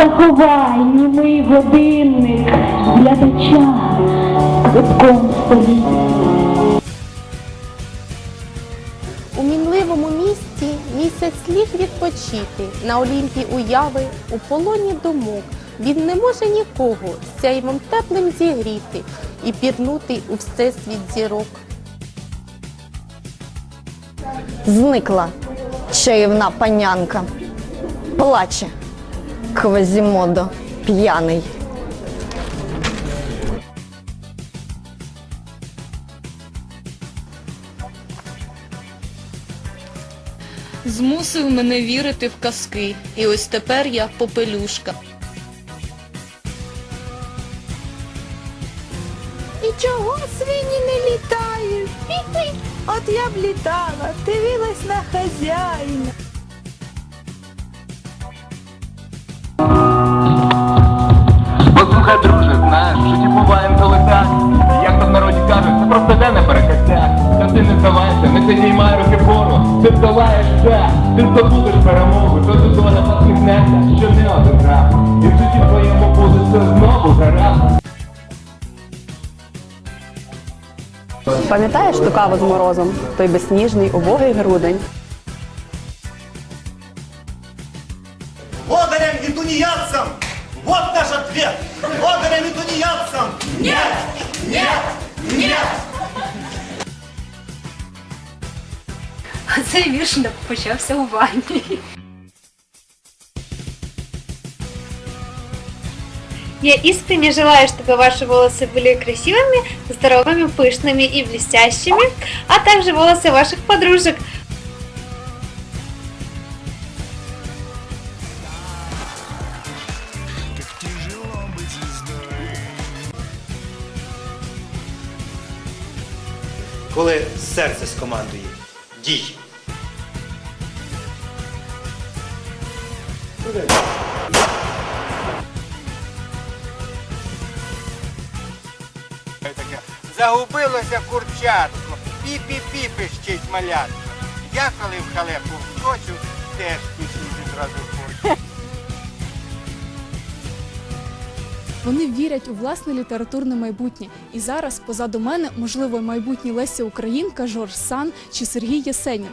заховай німий годинник глядача квитком стоїть. У мінливому місті місяць ліг відпочити на Олімпі уяви у полоні думок. Він не може нікого сяйвом теплим зігріти і пірнути у всесвіт зірок. Зникла чаївна панянка. Плаче Квазімодо п'яний. Змусив мене вірити в казки, і ось тепер я попелюшка. І чого свині не літають? От я б літала, дивилась на хазяїна. Послухай, друже, знаєш, в житті буває коли так. Як то в народі кажуть, це просто де на перекаттях. Та ти не здавайся, не підіймай руки вгору. Ти здолаєш все, ти здобудеш перемогу. То ти доля посміхнеться, що не один раз. І в житті твоєму буде все знову гаразд. Пам'ятаєш ту каву з морозом? Той безсніжний, убогий грудень. Лодырям и тунеядцам! Вот наш ответ! Лодырям и тунеядцам! Нет! Нет! Нет! Цей вірш почався у ванні. Я искренне желаю, чтобы ваши волосы были красивыми, здоровыми, пышными и блестящими, а также волосы ваших подружек. Коли серце скомандує, дій! Загубилося курчатко, пі-пі-пі пищить малятко. Я коли в халепу вскочу, теж пісню відразу хочу. Вони вірять у власне літературне майбутнє. І зараз позаду мене, можливо, майбутні Леся Українка, Жорж Сан чи Сергій Єсенін.